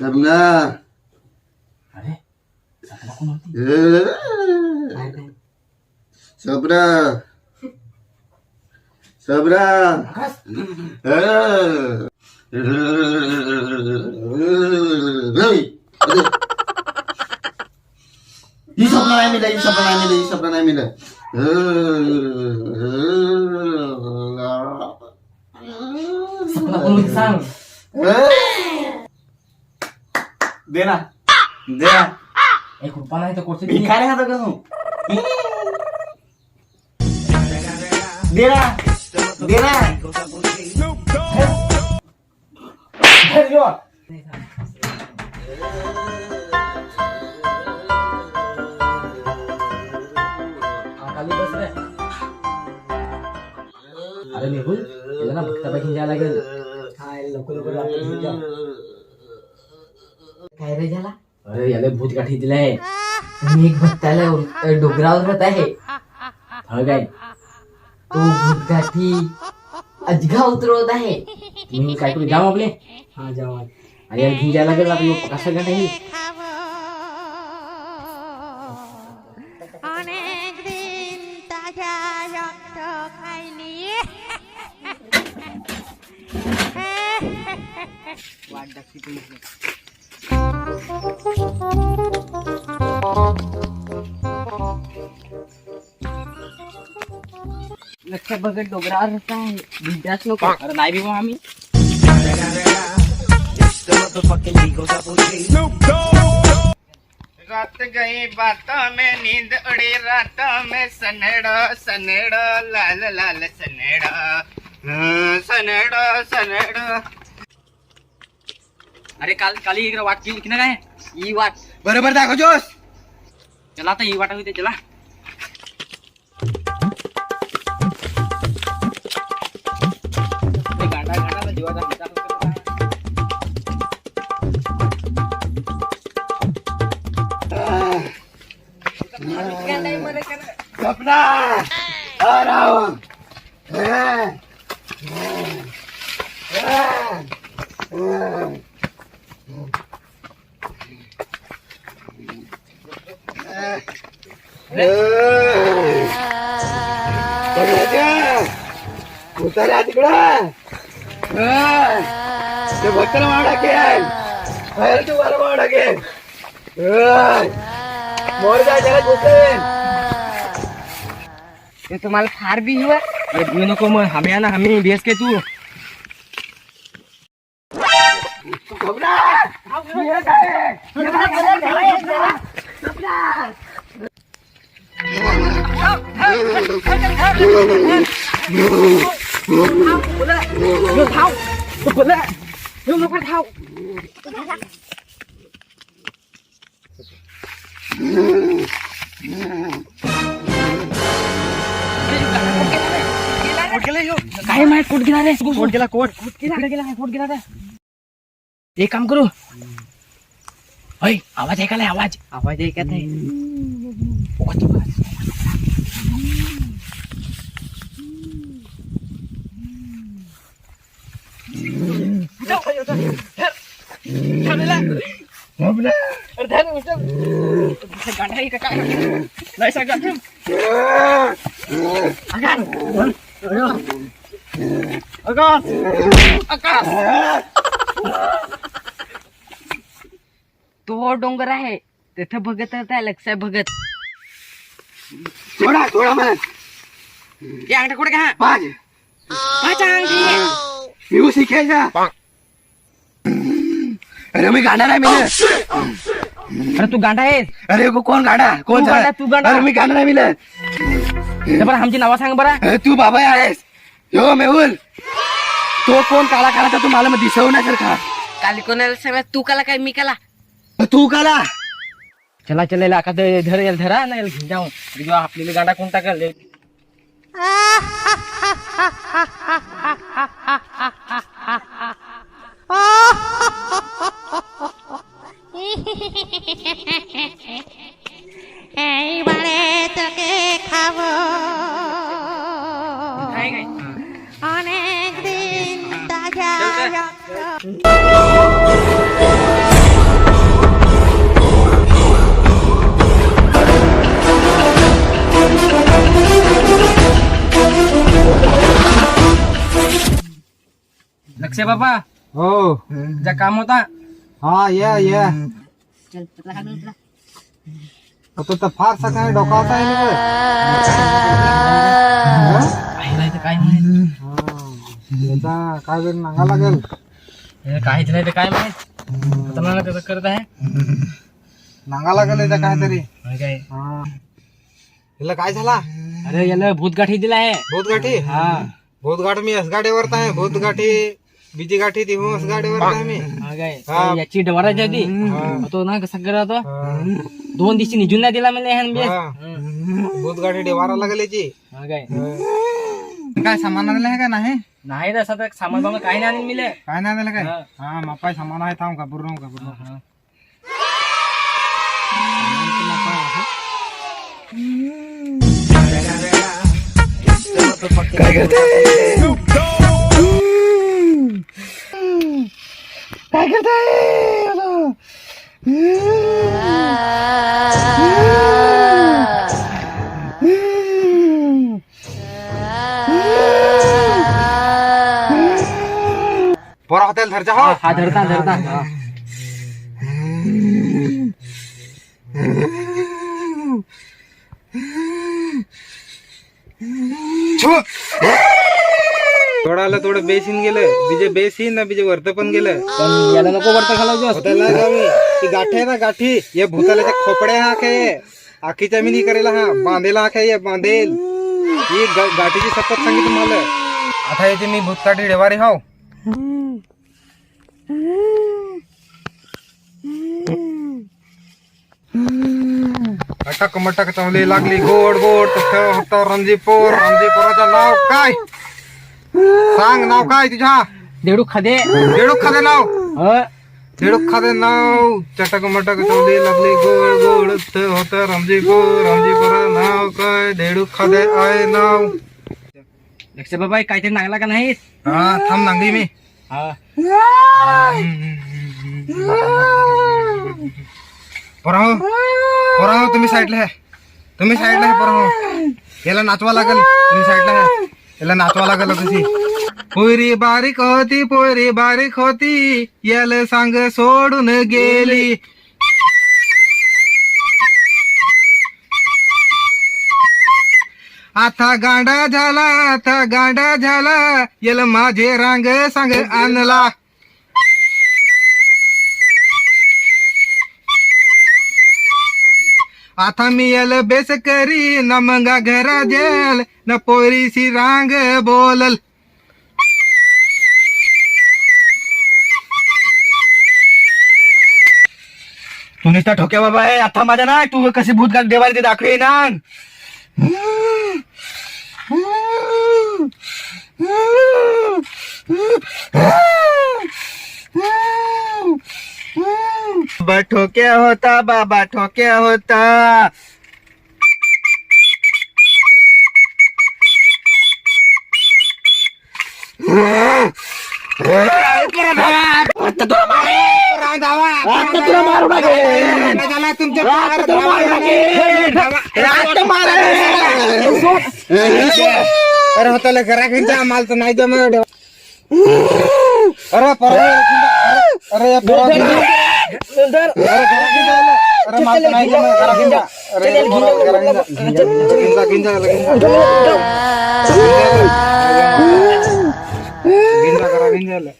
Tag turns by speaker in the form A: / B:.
A: सपना
B: अरे सपना कोण होती
A: ए, सपना सपना ही स्वप्न नाही मिळलं ही स्वप्न नाही मिळलं ही स्वप्न नाही मिळलं
B: सपना कोण होती सांग
A: दे। ना दे ना
B: एक रुपया नाही तर कोणते
A: भिकारी हात का तू दे ना दे ना
B: खाली बस रे अरे मेहुल त्याला ना भक्ताबाई जायला लागेल काय लवकर लवकर रात्री घेऊन जा.
C: काय रे झाला
B: अरे याला भूत गाठी दिलाय
C: मी एक भक्ताला उर- डोंगरावर राहत आहे
B: फळ काय
C: तो भूतगाठी अजगा उतरवत आहे
B: तुम्ही काय करू जाऊ आपले
C: हा जावा
B: आणि याला घेऊन जायला लागेल आपलं कसं गाठ आहे
D: অনেক দিন তাজা রক্ত খাইনি
C: लक्ष बघत डोंगरावर आहे. भिंताच नको
B: अरे नाही बी मग आम्ही.
E: रात गई बातों में नींद उड़ी रातों में सनेड़ सनेड़ लाल लाल सनेड़। सनेड़ सनेड़।
B: अरे काल काल इकडे वाट केली की नाही
C: ही वाट.
E: बरोबर दाखव जोस
B: चला आता ही वाट होते चला. गाडा गाडा जीवाचा विचार करत आहे.
E: सपना आ रहा हूं हं, उतरा तिकडं हं, ते भक्ताला माडा केल बाहेर तू मला माडा केल मोर काय त्याला घुसेल
C: ते तुम्हाला
B: काय माहीत कोट गेला रे कोट गेला कोट कोट गेला कोट गेला रे एक काम करू अय आवाज ऐकायला आवाज
C: आवाज ऐकत आहे
B: नाही
C: तो डोंगर आहे. तिथं बघत राहत आहे लक्ष भगत.
E: थोडा थोडा मला.
B: अंगठा कुठे घ्या?
E: पाच
B: पाच अंगठी.
E: मी शिकायचा अरे मी गाणार आहे मी
B: अरे तू गांडा आहेस?
E: अरे को- कोण गाडा कोण
B: तू? गाडा, तू गाडा.
E: अरे मी गाणार आहे मी
B: हे बरं आमची नावं सांग बरं.
E: अरे तू बाबा आहेस. हो मेहुल. तो कोण काला काला तू मला मग दिसवू नाही का
C: काल कोणाला सांगा? तू काला काय मी काला?
E: तू काला.
B: चला चला का धर याला धरा ना याला घेऊन जाऊ. जेव्हा आपल्याला गांडा कोणता करले
D: Onegin daya Laksa papa. Oh.
B: Jak kamu
F: tak?
B: Oh ya iya.
F: Cepat lah dulu. आता तर फार सकाळी डोकावता आहे ना
B: काय नाही तर काय माहीत
F: काय वेळ नांगा लागेल.
B: हे काहीच नाही तर काय माहीत? कसं करत आहे.
F: नांगा लागेल याचा काहीतरी.
B: काय?
F: हा. याला काय झाला?
B: अरे याला भूतगाठी दिला आहे.
F: भूतगाठी?
B: हा.
F: भूतगाठ मी असगाडीवर आहे. भूतगाठी बीजी गाठी ती असगाडीवर आहे मी.
B: काय
F: हा.
B: याची डवराची होती
F: हा.
B: तो ना कसा करत होता. दोन दिवशी निजून नाही दिला मला ह्यान बेस.
F: भूतगाठी डेवारा लागेल याची
B: हा. काय
F: काय सामान आणलं आहे का नाही?
B: नाही तसा तर सामान बामान काही नाही आणून मिले.
F: काय नाही आणलं काय?
B: हा.
F: हा मापाय सामान आहे थांब का पूर्ण का पूर्ण पोरा हॉटेल धरच्या हो
B: हा धरता धरता
F: थोडाला थोडं बेसीन गेलं. बीजे बेसीन ना बीजे वरत पण गेलं.
B: पण याला नको वरतं घालायचं
F: ती गाठी आहे ना गाठी. ये भूताला खोपड्या हा काय आखीच्या मी करेला हा. बांधेला हा काय बांधेल. ही गा- गाठीची शपथ सांगी तुम्हाला आता येते मी भूतकाठी डेवारी हाव. अटक मटक चावली लागली. गोड गोड. तसं होतं रणजीपूर रणजीपुराचं नाव काय? सांग नाव काय तुझ्या?
B: देडू खादे.
F: बेडूक खाते नाव?
B: ह
F: झेडूक खाते नाव? चटक मटक चवली लागली गोड गोड होत रमजीपूर रमजीपुराचं नाव काय? धेडूक खाते आहे नाव.
B: लक्ष बाबा काहीतरी नागला का नाही
F: हा थांब नांगली मी.
B: हा.
F: पोराहो पोराहो तुम्ही साईडला आहे तुम्ही साईडला आहे पोराहो. याला नाचवा लागल. तुम्ही साईडला आहे याला नातवा लागल कशी पोरी बारीक होती पोरी बारीक होती याला सांग सोडून गेली. आता गांडा झाला आता गांडा झाला याला माझे रांग सांग आणला. आता मी याला बेस करी न मंगा घरा जेल न पोरीशी रांग बोलल.
B: तू नुसता ठोक्या बाबा आहे आता माझ्या ना तू कशी भूत देवाला ते दाखवे ना
E: बाबा ठोक्या होता बाबा ठोक्या होता
F: अरे होता घरा घेऊन माल तर नाही जमत अरे परवा अरे या परवा अरे